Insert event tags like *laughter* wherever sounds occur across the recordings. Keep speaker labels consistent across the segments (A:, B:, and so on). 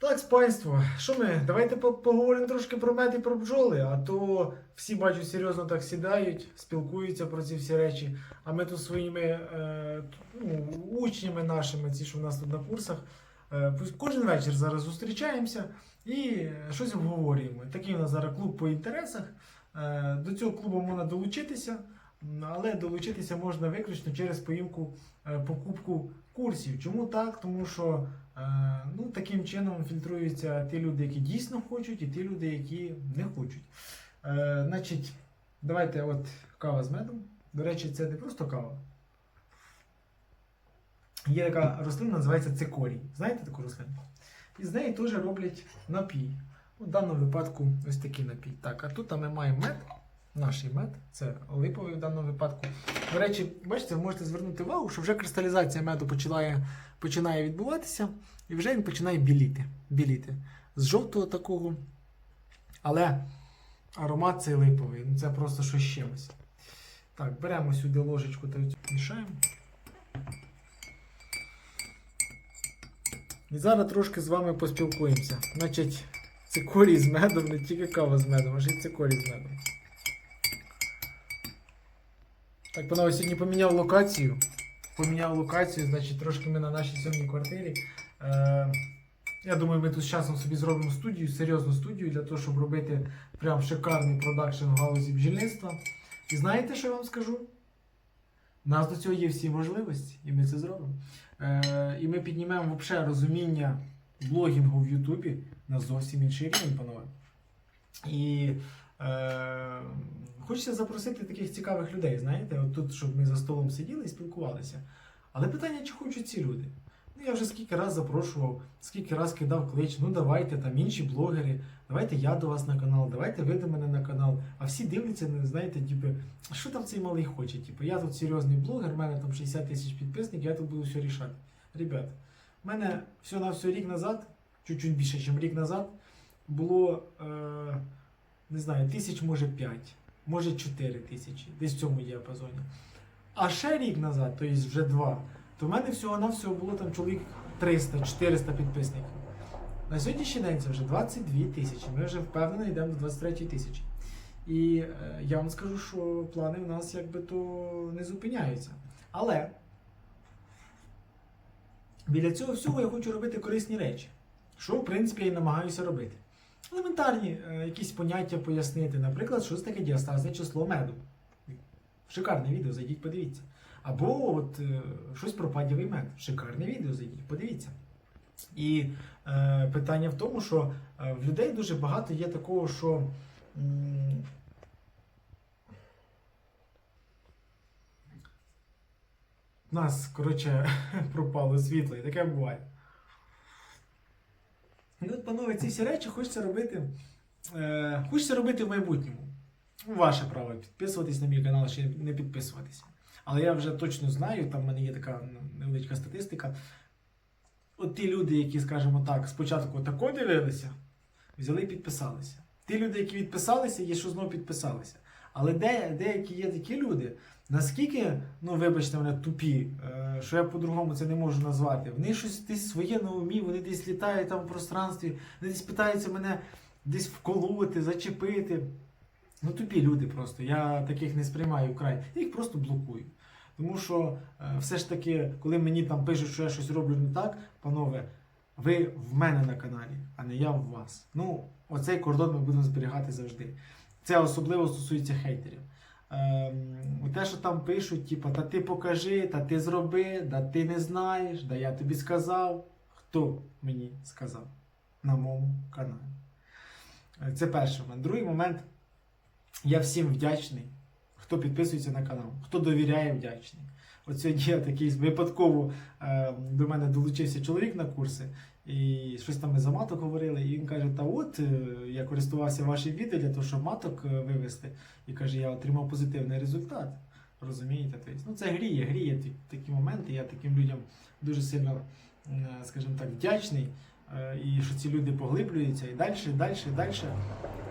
A: Так, спанство, що ми? Давайте поговоримо трошки про мед і про бджоли, а то всі бачу серйозно так сідають, спілкуються про ці всі речі. А ми тут своїми е, ну, учнями нашими, ці, що в нас тут на курсах, е, кожен вечір зараз зустрічаємося і щось обговорюємо. Такий у нас зараз клуб по інтересах. Е, до цього клубу можна долучитися, але долучитися можна виключно через поїмку е, покупку курсів. Чому так? Тому що Е, Ну, таким чином фільтруються ті люди, які дійсно хочуть, і ті люди, які не хочуть. Е, значить, давайте от кава з медом. До речі, це не просто кава. Є така рослина, називається цикорій. Знаєте таку рослинку? І з неї теж роблять напій. У даному випадку ось такий напій. Так, а тут ми маємо мед. Наш мед, це липовий в даному випадку. До речі, бачите, ви можете звернути увагу, що вже кристалізація меду починає, починає відбуватися, і вже він починає біліти. біліти. З жовтого такого. Але аромат цей липовий, ну це просто щось чимось. Так, беремо сюди ложечку та мішаємо. І зараз трошки з вами поспілкуємося. Значить, цикорій з медом, не тільки кава з медом, а ще й цикорій з медом. Так, панове, сьогодні поміняв локацію. Поміняв локацію, значить, трошки ми на нашій сьомій квартирі. Е, я думаю, ми тут з часом собі зробимо студію, серйозну студію для того, щоб робити прям шикарний продакшн в галузі бджільництва. І знаєте, що я вам скажу? У нас до цього є всі можливості, і ми це зробимо. Е, і ми піднімемо взагалі розуміння блогінгу в Ютубі на зовсім інший рівень, панове. І е, хочеться запросити таких цікавих людей, знаєте, от тут, щоб ми за столом сиділи і спілкувалися. Але питання, чи хочуть ці люди? Ну, я вже скільки раз запрошував, скільки раз кидав клич, ну давайте там інші блогери, давайте я до вас на канал, давайте ви до мене на канал. А всі дивляться, не знаєте, типу, що там цей малий хоче? Типу, я тут серйозний блогер, в мене там 60 тисяч підписників, я тут буду все рішати. Ребят, в мене все на все рік назад, чуть-чуть більше, ніж рік назад, було, е, не знаю, тисяч, може 5, може 4 тисячі, десь в цьому діапазоні. А ще рік назад, тобто вже два, то в мене всього-навсього було там чоловік 300-400 підписників. На сьогоднішній день це вже 22 тисячі. Ми вже впевнено йдемо до 23 тисячі. І е, я вам скажу, що плани в нас якби то не зупиняються. Але біля цього всього я хочу робити корисні речі, що в принципі я і намагаюся робити. Елементарні е, якісь поняття пояснити, наприклад, що це таке діастазне число меду. Шикарне відео, зайдіть, подивіться. Або от е, щось про падєвий мед. Шикарне відео, зайдіть, подивіться. І е, питання в тому, що е, в людей дуже багато є такого, що. У нас, коротше, *laughs* пропало світло, і таке буває. І от, панове, ці всі речі хочеться робити. Е, хочеться робити в майбутньому. Ваше право підписуватись на мій канал чи не підписуватися. Але я вже точно знаю, там в мене є така ну, невеличка статистика. От ті люди, які, скажімо так, спочатку тако дивилися, взяли і підписалися. Ті люди, які відписалися, є, що знову підписалися. Але де, деякі є такі люди, наскільки, ну вибачте мене, тупі, е, що я по-другому це не можу назвати. Вони щось десь своє на умі, вони десь літають там в пространстві, вони десь питаються мене десь вколоти, зачепити. Ну, тупі люди просто. Я таких не сприймаю вкрай. Я їх просто блокую. Тому що е, все ж таки, коли мені там пишуть, що я щось роблю не так, панове, ви в мене на каналі, а не я в вас. Ну, оцей кордон ми будемо зберігати завжди. Це особливо стосується хейтерів. Ем, те, що там пишуть, типу, та ти покажи, та ти зроби, та ти не знаєш, да я тобі сказав. Хто мені сказав на моєму каналі? Е, Це перший момент. Другий момент. Я всім вдячний, хто підписується на канал, хто довіряє вдячний. Сьогодні я такий випадково е, до мене долучився чоловік на курси, і щось там ми за маток говорили. І він каже: Та от е, я користувався вашим відео для того, щоб маток е, вивести. І каже, я отримав позитивний результат. Розумієте? Тобто, ну це гріє, гріє такі моменти. Я таким людям дуже сильно, е, скажімо так, вдячний. І що ці люди поглиблюються і далі, далі, далі.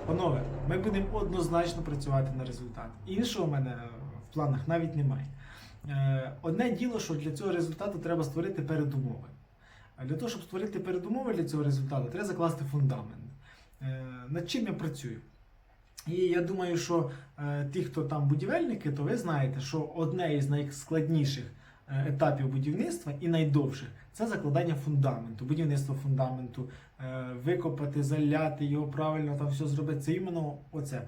A: Панове, ми будемо однозначно працювати на результат. Іншого в мене в планах навіть немає. Е, Одне діло, що для цього результату треба створити передумови. А для того, щоб створити передумови для цього результату, треба закласти фундамент. Е, Над чим я працюю? І я думаю, що е, ті, хто там будівельники, то ви знаєте, що одне із найскладніших етапів будівництва і найдовших це закладання фундаменту, будівництво фундаменту, викопати, заляти його правильно, там все зробити. Це іменно оце.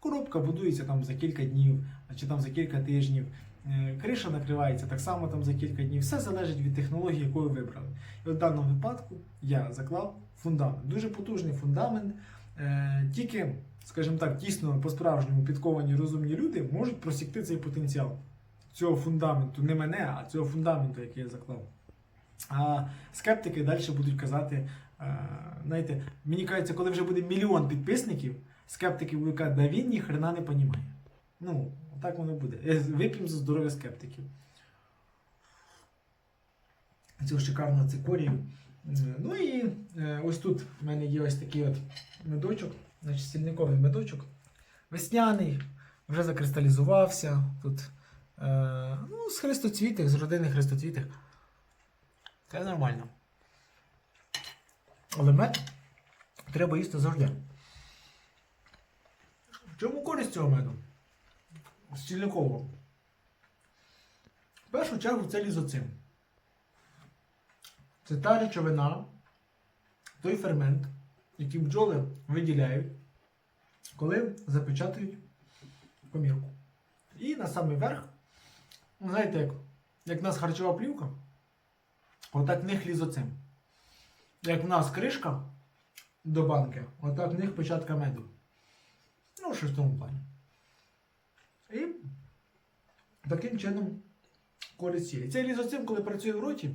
A: Коробка будується там за кілька днів чи там за кілька тижнів. Е, Криша накривається так само там за кілька днів. Все залежить від технології, яку ви вибрали. І в даному випадку я заклав фундамент. Дуже потужний фундамент. Е, Тільки, скажімо так, тісно по-справжньому підковані розумні люди можуть просікти цей потенціал цього фундаменту, не мене, а цього фундаменту, який я заклав. А скептики далі будуть казати, е, знаєте, мені кажеться, коли вже буде мільйон підписників, скептики будуть казати, да він ні хрена не понімає. Ну, так воно буде. Е, Вип'ємо за здоров'я скептиків. Цю шикарну цикорію. Е, Ну і е, ось тут в мене є ось такий от медочок, значить стільниковий медочок. Весняний, вже закристалізувався. Тут ну, з хрестоцвітих, з родини хрестоцвітих. Це нормально. Але мед треба їсти завжди. В чому користь цього меду? Стільникового. В першу чергу це лізоцим. Це та речовина, той фермент, який бджоли виділяють, коли запечатують комірку. І на самий верх, знаєте, як, як в нас харчова плівка, отак в них лізоцим. Як в нас кришка до банки, отак в них початка меду. Ну, щось в тому плані. І таким чином користь є. Цей лізоцим, коли працює в роті,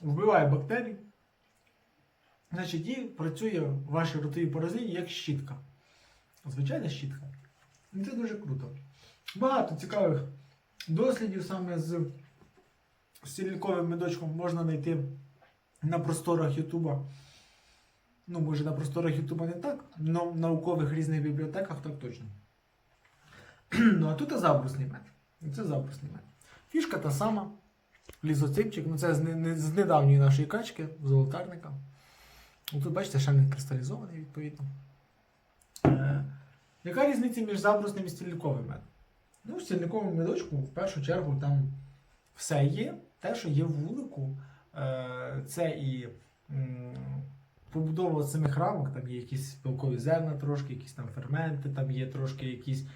A: вбиває бактерії, значить і працює в вашій ротовій порозині як щітка. Звичайна щітка. І це дуже круто. Багато цікавих дослідів саме з стільниковим медочком можна знайти на просторах Ютуба. Ну, може, на просторах Ютуба не так, але в наукових різних бібліотеках так точно. *clears throat* ну, а тут і забрусний мед. Це забрусний мед. Фішка та сама. Лізоципчик, ну це з, не- з недавньої нашої качки, золотарника. Ну, Тут, бачите, ще не кристалізований, відповідно. Е, яка різниця між забрусним і стільниковим медом? Ну, в стільниковому медочку, в першу чергу, там все є. Те, що є в вулику, е, це і м, побудова самих рамок, там є якісь білкові зерна, трошки, якісь там ферменти, там є трошки якісь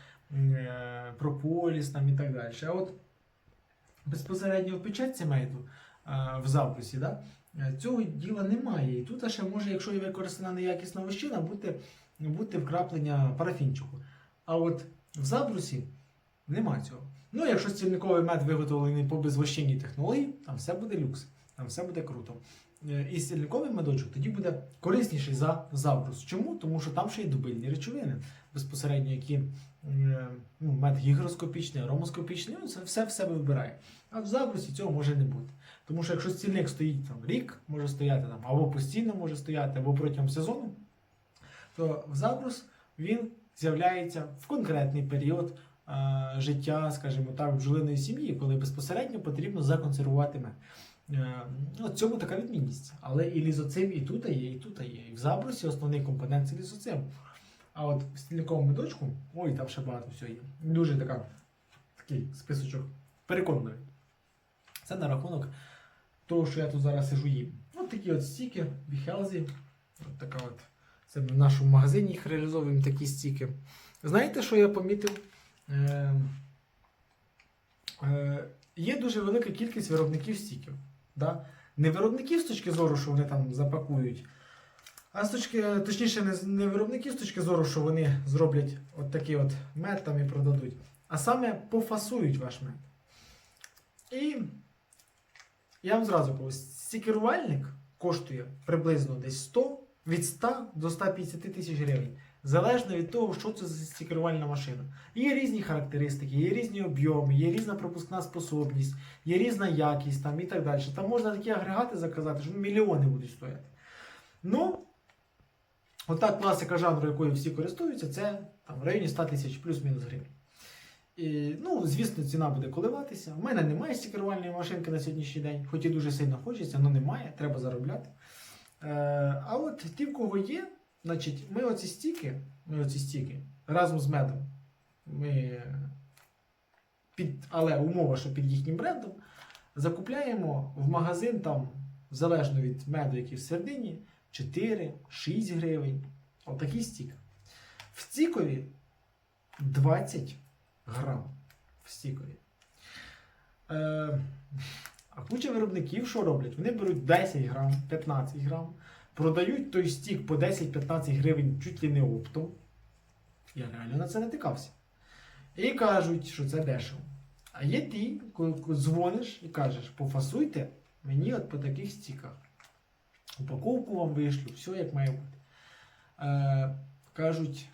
A: прополіс там, і так далі. А от безпосередньо в печатці меду е, в записі, да, е, цього діла немає. І тут ще може, якщо і використана неякісна вощина, бути, бути вкраплення парафінчику. А от в забрусі нема цього. Ну, якщо стільниковий мед виготовлений по безвощинній технології, там все буде люкс, там все буде круто. Е, І стільниковий медочок тоді буде корисніший за забрус. Чому? Тому що там ще є дубильні речовини, безпосередньо, які е, ну, мед гігроскопічний, аромоскопічний, ну, це все в себе вибирає. А в забрусі цього може не бути. Тому що якщо стільник стоїть там рік, може стояти там, або постійно може стояти, або протягом сезону, то в забрус він з'являється в конкретний період е, життя, скажімо так, бджолиної сім'ї, коли безпосередньо потрібно законсервувати мед. Е, ну, в цьому така відмінність. Але і лізоцим і тут є, і тут є. І в забрусі основний компонент це лізоцим. А от в стільниковому медочку, ой, там ще багато всього є. Дуже така, такий списочок переконливий. Це на рахунок того, що я тут зараз сижу їм. От такі от стіки, Be Healthy. От така от. Це в нашому магазині їх реалізовуємо такі стіки. Знаєте, що я помітив? Е, е, є дуже велика кількість виробників стіків. Да? Не виробників з точки зору, що вони там запакують, а з точки, точніше, не, не виробників з точки зору, що вони зроблять от такий от мед там і продадуть, а саме пофасують ваш мед. І я вам зразу кажу, стікерувальник коштує приблизно десь 100, від 100 до 150 тисяч гривень. Залежно від того, що це за стікерувальна машина. Є різні характеристики, є різні об'єми, є різна пропускна способність, є різна якість там, і так далі. Там можна такі агрегати заказати, що мільйони будуть стояти. Ну, отак класика жанру, якою всі користуються, це там, в районі 100 тисяч плюс-мінус гривень. І, ну, звісно, ціна буде коливатися. У мене немає стікерувальної машинки на сьогоднішній день, хоч і дуже сильно хочеться, але немає, треба заробляти. Е, а от ті, в кого є, значить, ми оці стіки, ми оці стіки разом з медом. Ми під, але умова, що під їхнім брендом, закупляємо в магазин там, залежно від меду, який всередині, 4-6 гривень. Отакий стік. В стікові 20 грам. В стікові. Е, а куча виробників що роблять? Вони беруть 10 грам, 15 грам, продають той стік по 10-15 гривень чуть ли не оптом. Я реально на це натикався. І кажуть, що це дешево. А є коли коли дзвониш і кажеш, пофасуйте мені от по таких стіках. Упаковку вам вишлю, все як має бути. Е, кажуть,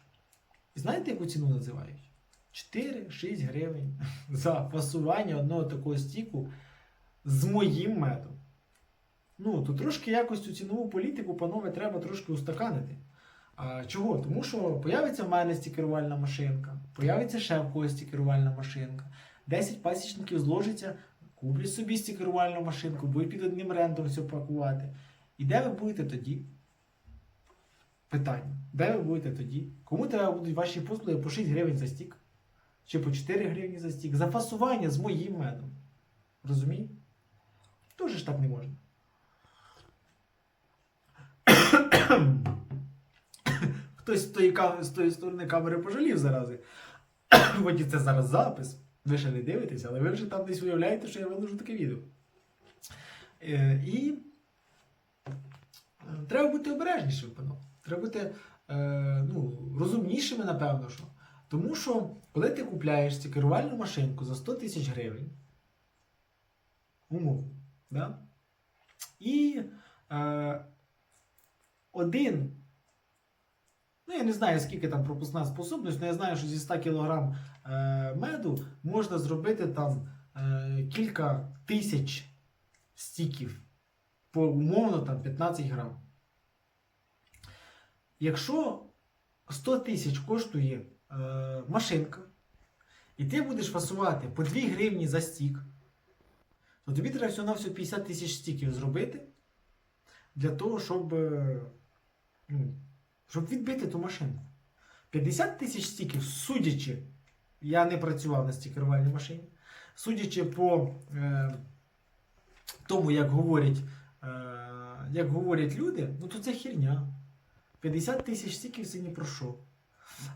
A: знаєте, яку ціну називають? 4-6 гривень *laughs* за фасування одного такого стіку з моїм медом. Ну, то трошки якось цю цінову політику, панове, треба трошки устаканити. А, чого? Тому що появиться в мене стікерувальна машинка, появиться ще в когось стікерувальна машинка. 10 пасічників зложиться, куплять собі стікерувальну машинку, будуть під одним рендом все пакувати. І де ви будете тоді? Питання. Де ви будете тоді? Кому треба будуть ваші послуги по 6 гривень за стік? Чи по 4 гривні за стік? За фасування з моїм медом. Розумієте? Тоже ж так не можна. *coughs* Хтось з тої, з тої сторони камери пожалів зарази. *coughs* Хоч це зараз запис. Ви ще не дивитесь, але ви вже там десь уявляєте, що я виложу таке відео. Е, і треба бути обережнішим, панове. Треба бути е, ну, розумнішими, напевно. що. Тому що, коли ти купляєш ці керувальну машинку за 100 тисяч гривень, умовно, да? і е, один, ну я не знаю, скільки там пропускна способність, але я знаю, що зі 100 кг е, меду можна зробити там е, кілька тисяч стіків по умовно там 15 грам. Якщо 100 тисяч коштує е, машинка, і ти будеш фасувати по 2 гривні за стік, то тобі треба всього на все 50 тисяч стіків зробити для того, щоб, е, ну, щоб відбити ту машинку. 50 тисяч стіків, судячи, я не працював на стікерувальній машині, судячи по е, тому, як говорять, як говорять люди, ну то це херня. 50 тисяч стіків це ні про що.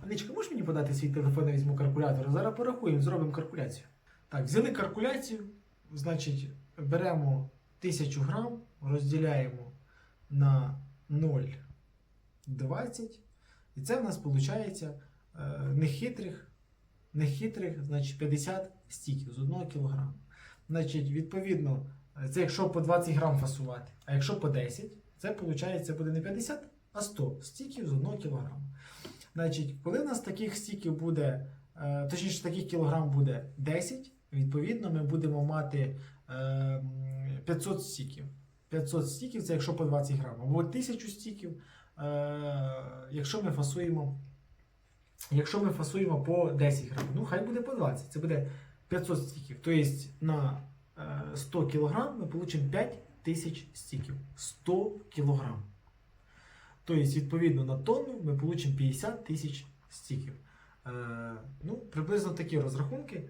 A: Анечка, можеш мені подати свій телефон, я візьму калькулятор? Зараз порахуємо, зробимо калькуляцію. Так, взяли калькуляцію, значить, беремо 1000 грам, розділяємо на 0,20. І це в нас виходить нехитрих, нехитрих, значить, 50 стіків з 1 кг. Значить, відповідно, це якщо по 20 грам фасувати, а якщо по 10, це виходить буде не 50, а 100 стіків з 1 кг. Значить, коли в нас таких стіків буде, е, точніше, таких кілограм буде 10, відповідно, ми будемо мати е, 500 стіків. 500 стіків це якщо по 20 грам, або 1000 стіків, е, якщо ми фасуємо. Якщо ми фасуємо по 10 грам, ну хай буде по 20, це буде 500 стіків. Тобто на е, 100 кг ми отримаємо 5000 стіків. 100 кг. Тобто, відповідно, на тонну ми отримаємо 50 тисяч стіків. Е, ну, приблизно такі розрахунки.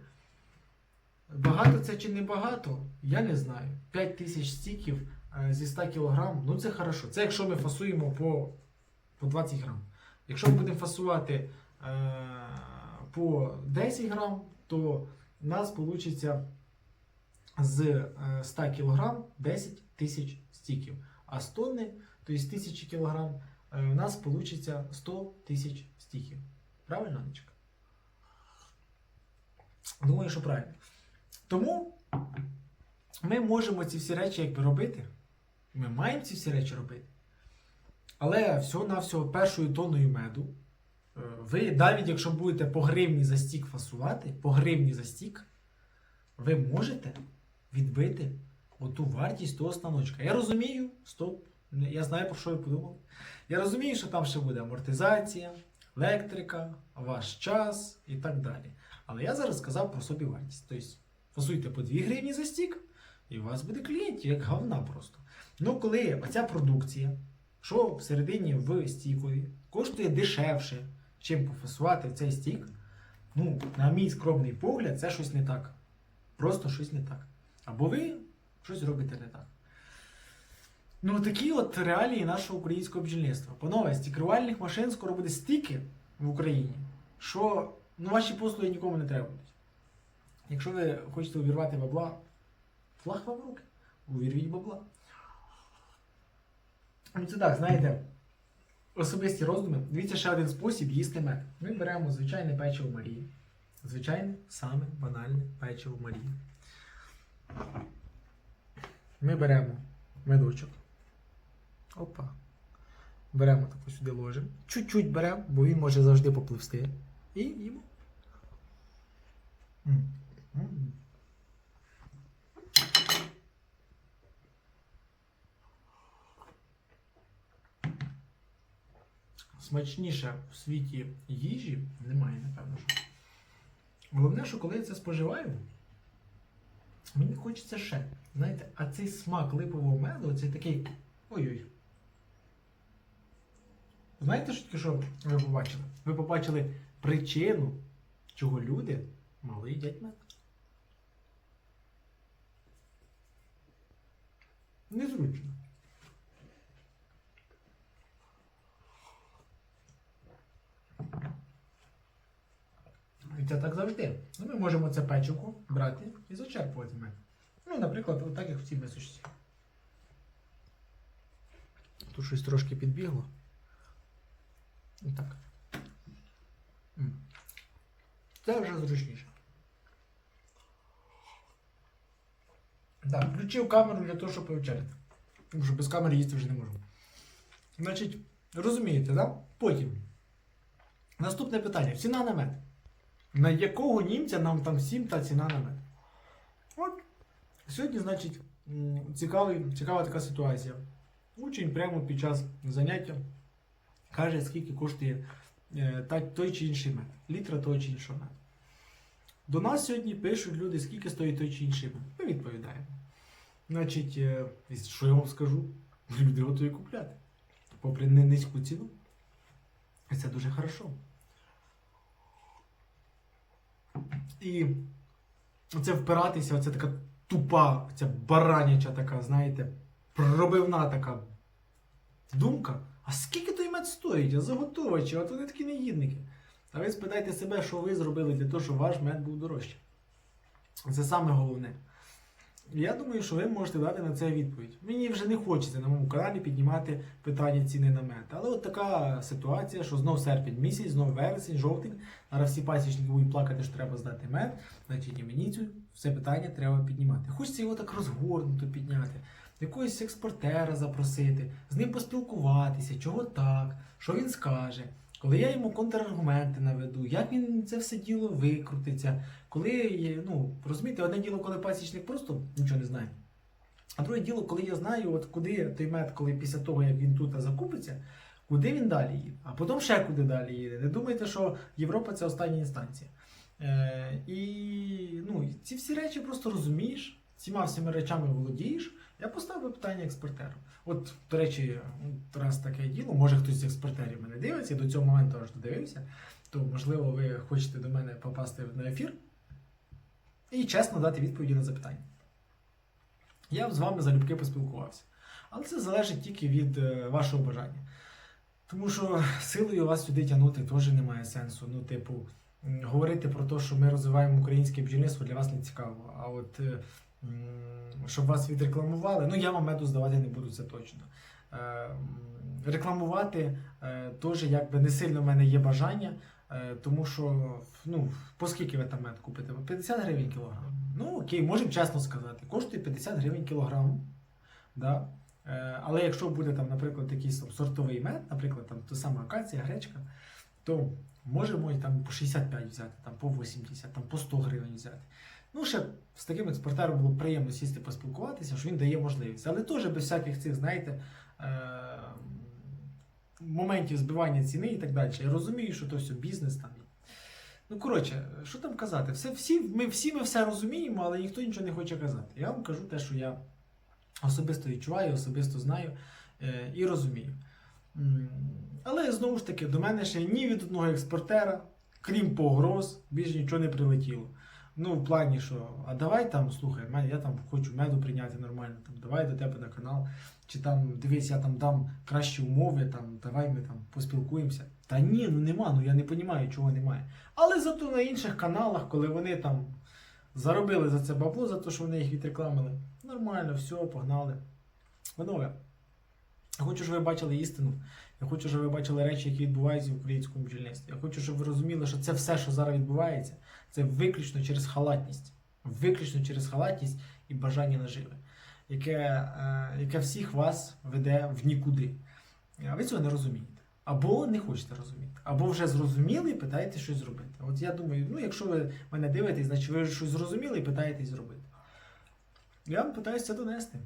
A: Багато це чи не багато, я не знаю. 5 тисяч стіків е, зі 100 кг, ну це хорошо. Це якщо ми фасуємо по, по 20 грам. Якщо ми будемо фасувати е, по 10 грам, то у нас вийде з е, 100 кг 10 тисяч стіків. А з тонни, тобто з 1000 кг, у нас вийде 100 тисяч стіків. Правильно, Анечка? Думаю, що правильно. Тому ми можемо ці всі речі якби робити. Ми маємо ці всі речі робити. Але всього-навсього першою тонною меду. е, Ви навіть якщо будете по гривні за стік фасувати, по гривні за стік, ви можете відбити оту вартість того станочка. Я розумію, стоп, я знаю, про що ви подумали. Я розумію, що там ще буде амортизація, електрика, ваш час і так далі. Але я зараз сказав про собівартість. Тобто, фасуйте по 2 гривні за стік, і у вас буде клієнтів, як говна просто. Ну, коли оця продукція, що всередині в стікові, коштує дешевше, чим пофасувати цей стік, ну, на мій скромний погляд, це щось не так. Просто щось не так. Або ви щось робите не так. Ну, такі от реалії нашого українського бджільництва. Панове, стікерувальних машин скоро буде стільки в Україні, що ну, ваші послуги нікому не треба будуть. Якщо ви хочете увірвати бабла, флаг вам в руки. Увірвіть бабла. Ну, це так, знаєте, особисті роздуми. Дивіться ще один спосіб їсти мед. Ми беремо звичайне печиво Марії. Звичайне, саме банальне печиво Марії. Ми беремо медочок. Опа. Беремо таку сюди ложимо. Чуть-чуть беремо, бо він може завжди попливсти. І їмо. Смачніше в світі їжі немає, напевно. Головне, що коли я це споживаю, мені хочеться ще. Знаєте, а цей смак липового меду, цей такий. Ой-ой. Знаєте, що таке, що ви побачили? Ви побачили причину, чого люди мало їдять мед. Незручно. І це так завжди. Ну, ми можемо це печивку брати і зачерпувати мед. Ну, наприклад, отак як в цій мисочці. Тут щось трошки підбігло. І так. Це вже зручніше. Так, включив камеру для того, щоб повечеряти. Тому що без камери їсти вже не можу. Значить, розумієте, да? Потім. Наступне питання. Ціна на мед. На якого німця нам там всім та ціна на мед? От. Сьогодні, значить, цікавий, цікава така ситуація. Учень прямо під час заняття каже, скільки коштує е, та, той чи інший мед, літра того чи іншого меду. До нас сьогодні пишуть люди, скільки стоїть той чи інший мед. Ми відповідаємо. Значить, е, що я вам скажу? Люди готові купляти. Попри не низьку ціну. І це дуже хорошо. І це впиратися, оце така тупа, ця бараняча така, знаєте, пробивна така думка. А скільки той мед стоїть? А заготовачі, от вони такі негідники. А ви спитайте себе, що ви зробили для того, щоб ваш мед був дорожчий. Це саме головне. Я думаю, що ви можете дати на це відповідь. Мені вже не хочеться на моєму каналі піднімати питання ціни на мед. Але от така ситуація, що знов серпень місяць, знов вересень, жовтень. Зараз всі пасічники будуть плакати, що треба здати мед. Значить, і мені цю все питання треба піднімати. Хочеться його так розгорнуто підняти, якогось експортера запросити, з ним поспілкуватися, чого так, що він скаже. Коли я йому контраргументи наведу, як він це все діло викрутиться, коли ну розумієте, одне діло, коли пасічник просто нічого не знає. А друге діло, коли я знаю, от куди той мед, коли після того, як він тут закупиться, куди він далі їде, а потім ще куди далі їде. Не думайте, що Європа це остання інстанція. Е, і ну, ці всі речі просто розумієш, цими всіма речами володієш. Я поставив питання експортеру. От, до речі, раз таке діло, може хтось з експортерів мене дивиться, і до цього моменту аж додивився, то можливо ви хочете до мене попасти на ефір і чесно дати відповіді на запитання. Я з вами залюбки поспілкувався. Але це залежить тільки від е, вашого бажання. Тому що силою вас сюди тягнути теж немає сенсу. Ну, типу, говорити про те, що ми розвиваємо українське бджільництво, для вас не цікаво. А от е, щоб вас відрекламували, ну я вам меду здавати не буду, це точно. Е, Рекламувати е, теж якби не сильно в мене є бажання, е, тому що ну, по скільки ви там мед купите? 50 гривень кілограм. Ну окей, можемо чесно сказати, коштує 50 гривень кілограм. Да? Е, Але якщо буде там, наприклад, якийсь сортовий мед, наприклад, там та сама акація, гречка, то можемо і там по 65 взяти, там по 80, там по 100 гривень взяти. Ну, ще з таким експортером було приємно сісти поспілкуватися, що він дає можливість. Але теж без всяких цих, знаєте, е- моментів збивання ціни і так далі. Я розумію, що то все бізнес там. Ну, коротше, що там казати? Все, всі, ми всі ми все розуміємо, але ніхто нічого не хоче казати. Я вам кажу те, що я особисто відчуваю, особисто знаю е, і розумію. Але знову ж таки, до мене ще ні від одного експортера, крім погроз, більше нічого не прилетіло. Ну, в плані, що, а давай там, слухай, я там хочу меду прийняти нормально, там, давай до тебе на канал, чи там дивись, я там дам кращі умови, там, давай ми там поспілкуємося. Та ні, ну нема, ну я не розумію, чого немає. Але зато на інших каналах, коли вони там заробили за це бабло, за те, що вони їх відрекламили, нормально, все, погнали. Панове, я хочу, щоб ви бачили істину. Я хочу, щоб ви бачили речі, які відбуваються в українському бджільництві. Я хочу, щоб ви розуміли, що це все, що зараз відбувається, це виключно через халатність. Виключно через халатність і бажання наживи, яке, е, яке всіх вас веде в нікуди. А ви цього не розумієте. Або не хочете розуміти, або вже зрозуміли і питаєте щось зробити. От я думаю, ну якщо ви мене дивитесь, значить ви щось зрозуміли і питаєтесь зробити. Я вам питаюся донести.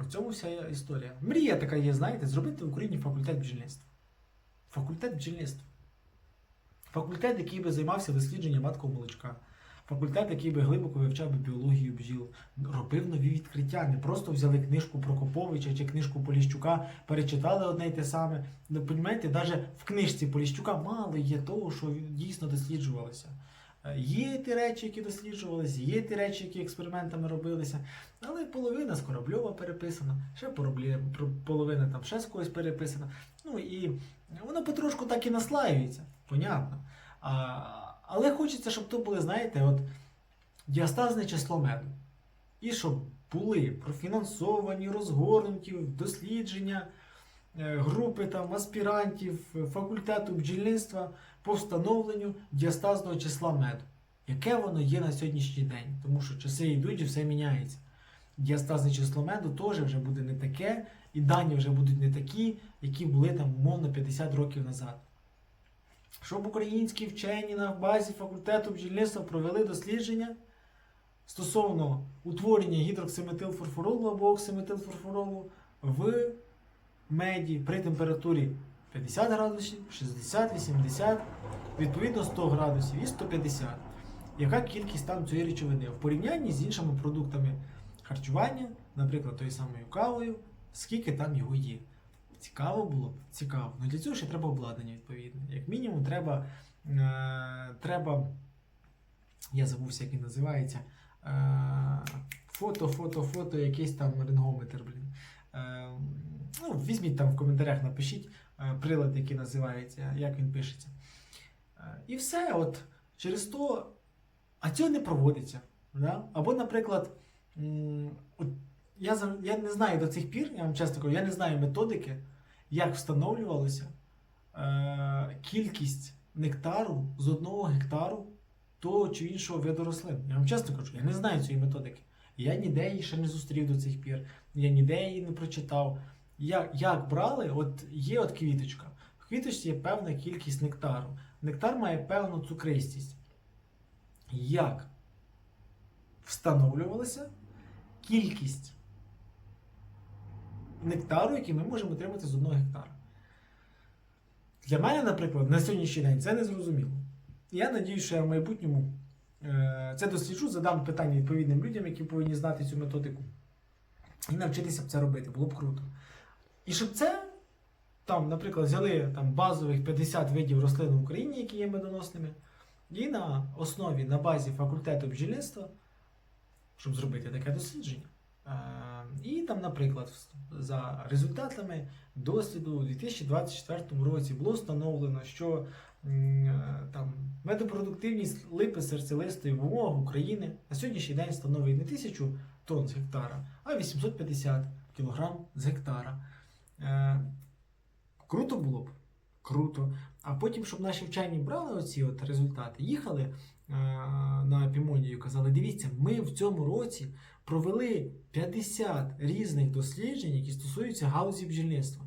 A: В цьому вся історія. Мрія така є, знаєте, зробити в Україні факультет бджільництва. Факультет бджільництва. Факультет, який би займався дослідженням маткового молочка. Факультет, який би глибоко вивчав би біологію бджіл, робив нові відкриття. Не просто взяли книжку Прокоповича чи книжку Поліщука, перечитали одне й те саме. Ну, понімаєте, навіть в книжці Поліщука мало є того, що дійсно досліджувалося. Е, Є ті речі, які досліджувалися, є ті речі, які експериментами робилися, але половина з Корабльова переписана, ще половина там ще з когось переписана. Ну і воно потрошку так і наслаюється, понятно. А, але хочеться, щоб то були, знаєте, от діастазне число меду. І щоб були профінансовані, розгорнуті дослідження е, групи там, аспірантів факультету бджільництва по встановленню діастазного числа меду. Яке воно є на сьогоднішній день? Тому що часи йдуть і все міняється. Діастазне число меду теж вже буде не таке, і дані вже будуть не такі, які були там умовно 50 років назад. Щоб українські вчені на базі факультету бджільництва провели дослідження стосовно утворення гідроксиметилфурфуролу або оксиметилфурфуролу в меді при температурі 50 градусів, 60, 80, відповідно 100 градусів і 150. Яка кількість там цієї речовини в порівнянні з іншими продуктами харчування, наприклад, тою самою кавою, скільки там його є. Цікаво було б? Цікаво. Ну для цього ще треба обладнання відповідне. Як мінімум, треба, е, треба я забувся, як він називається. Е, фото, фото, фото, якийсь там рентгометр, блін. Е, ну, візьміть там в коментарях, напишіть прилад, який називається, як він пишеться. Е, і все, от через то, а цього не проводиться. Да? Або, наприклад, от я, я не знаю до цих пір, я вам чесно кажу, я не знаю методики, як встановлювалося е, кількість нектару з одного гектару того чи іншого виду рослин. Я вам чесно кажу, я не знаю цієї методики. Я ніде її ще не зустрів до цих пір, я ніде її не прочитав. Як, як брали, от є от квіточка. В квіточці є певна кількість нектару. Нектар має певну цукристість. Як встановлювалася кількість нектару, який ми можемо отримати з одного гектара? Для мене, наприклад, на сьогоднішній день це не зрозуміло. Я надію, що я в майбутньому е, це досліджу, задам питання відповідним людям, які повинні знати цю методику, і навчитися б це робити, було б круто. І щоб це, там, наприклад, взяли там, базових 50 видів рослин в Україні, які є медоносними, і на основі, на базі факультету бджільництва, щоб зробити таке дослідження. Е, І там, наприклад, за результатами досліду у 2024 році було встановлено, що е, там медопродуктивність липи серцелистої в умовах України на сьогоднішній день становить не 1000 тонн з гектара, а 850 кг з гектара. Е, круто було б. Круто. А потім, щоб наші вчені брали оці от результати, їхали е, на Пімонію і казали: дивіться, ми в цьому році провели 50 різних досліджень, які стосуються галузі бджільництва.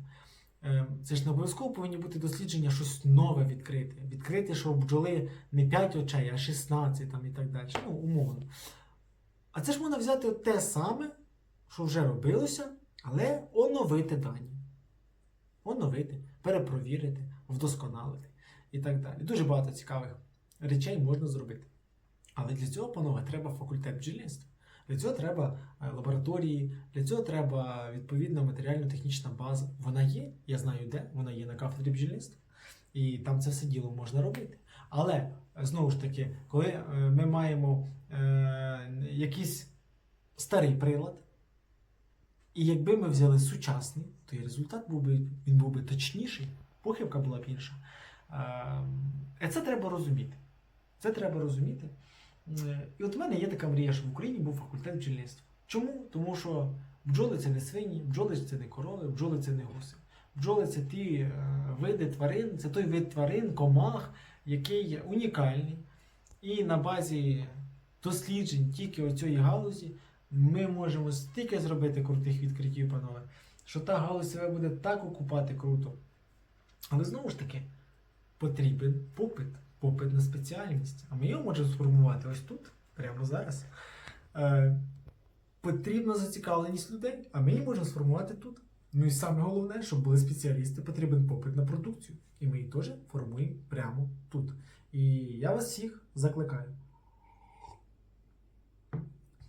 A: Е, Це ж не обов'язково повинні бути дослідження, щось нове відкрити. Відкрити, що бджоли не 5 очей, а 16 там, і так далі. Ну, умовно. А це ж можна взяти те саме, що вже робилося, але оновити дані. Оновити, перепровірити, вдосконалити і так далі. Дуже багато цікавих речей можна зробити. Але для цього, панове, треба факультет бджільництва. Для цього треба е, лабораторії, для цього треба відповідна матеріально-технічна база. Вона є, я знаю де, вона є на кафедрі бджільництва, і там це все діло можна робити. Але е, знову ж таки, коли е, ми маємо е, якийсь старий прилад, і якби ми взяли сучасний, то і результат був би, він був би точніший, похибка була б інша. Е, Це треба розуміти. Це треба розуміти. Е, І от в мене є така мрія, що в Україні був факультет бджільництва. Чому? Тому що бджоли це не свині, бджоли це не корови, бджоли це не гуси. Бджоли це ті е, види тварин, це той вид тварин, комах, який унікальний. І на базі досліджень тільки оцієї галузі ми можемо стільки зробити крутих відкриттів, панове, що та галузь себе буде так окупати круто. Але знову ж таки, потрібен попит, попит на спеціальність. А ми його можемо сформувати ось тут, прямо зараз. Е, потрібна зацікавленість людей, а ми її можемо сформувати тут. Ну і саме головне, щоб були спеціалісти, потрібен попит на продукцію. І ми її теж формуємо прямо тут. І я вас всіх закликаю.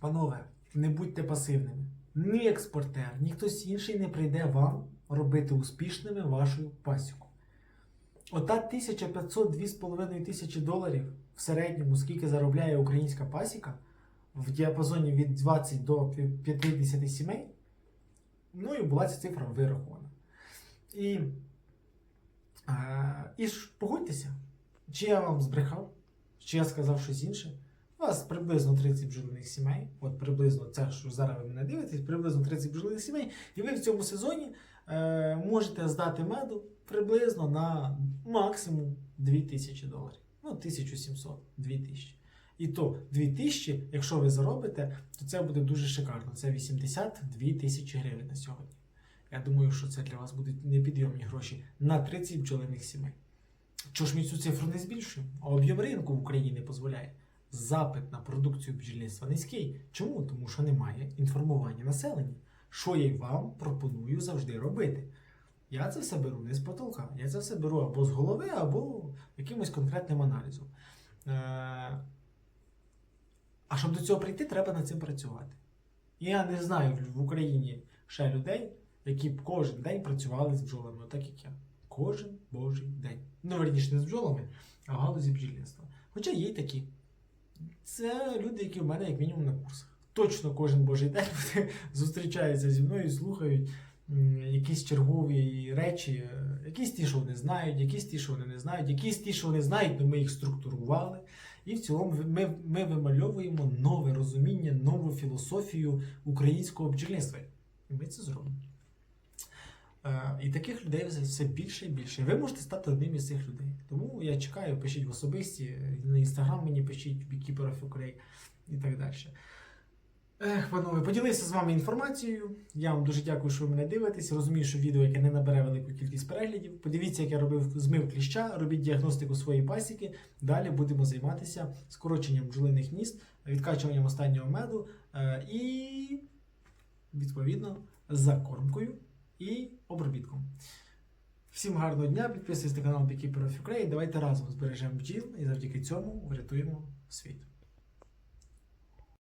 A: Панове, не будьте пасивними. Ні експортер, ні хтось інший не прийде вам робити успішними вашу пасіку. Ота 1500-2500 тисячі доларів в середньому, скільки заробляє українська пасіка, в діапазоні від 20 до 50 сімей, ну і була ця цифра вирахована. І, е, і ж погодьтеся, чи я вам збрехав, чи я сказав щось інше. У вас приблизно 30 бджолиних сімей, от приблизно це, що зараз ви мене дивитесь, приблизно 30 бджолиних сімей, і ви в цьому сезоні е, можете здати меду приблизно на максимум 2000 доларів. Ну, 1700, 2000. І то 2000, якщо ви заробите, то це буде дуже шикарно. Це 82 тисячі гривень на сьогодні. Я думаю, що це для вас будуть непідйомні гроші на 30 бджолиних сімей. Чого ж ми цю цифру не збільшуємо? А об'єм ринку в Україні не дозволяє. Запит на продукцію бджільництва низький. Чому? Тому що немає інформування населення, що я вам пропоную завжди робити. Я це все беру не з потолка. Я це все беру або з голови, або якимось конкретним аналізом. Е, А щоб до цього прийти, треба над цим працювати. Я не знаю в Україні ще людей, які б кожен день працювали з бджолами, так як я. Кожен божий день. Ну, верніше, не з бджолами, а в галузі бджільництва. Хоча є й такі. Це люди, які в мене, як мінімум, на курсах. Точно кожен божий день *laughs* зустрічаються зі мною, слухають якісь чергові речі, якісь ті, що вони знають, якісь ті, що вони не знають, якісь ті, що вони знають, але ми їх структурували. І в цілому ми, ми вимальовуємо нове розуміння, нову філософію українського бджільництва. І ми це зробимо. Е, І таких людей все- більше і більше. Ви можете стати одним із цих людей. Тому я чекаю, пишіть в особисті, на інстаграм мені пишіть Beekeeper of Ukraine і так далі. Ех, панове, поділився з вами інформацією. Я вам дуже дякую, що ви мене дивитесь. Розумію, що відео, яке не набере велику кількість переглядів. Подивіться, як я робив змив кліща, робіть діагностику своєї пасіки. Далі будемо займатися скороченням бджолиних гнізд, відкачуванням останнього меду е, і, відповідно, закормкою і обробітку. Всім гарного дня, підписуйтесь на канал Beekeeper of Ukraine. Давайте разом збережемо бджіл і завдяки цьому врятуємо світ.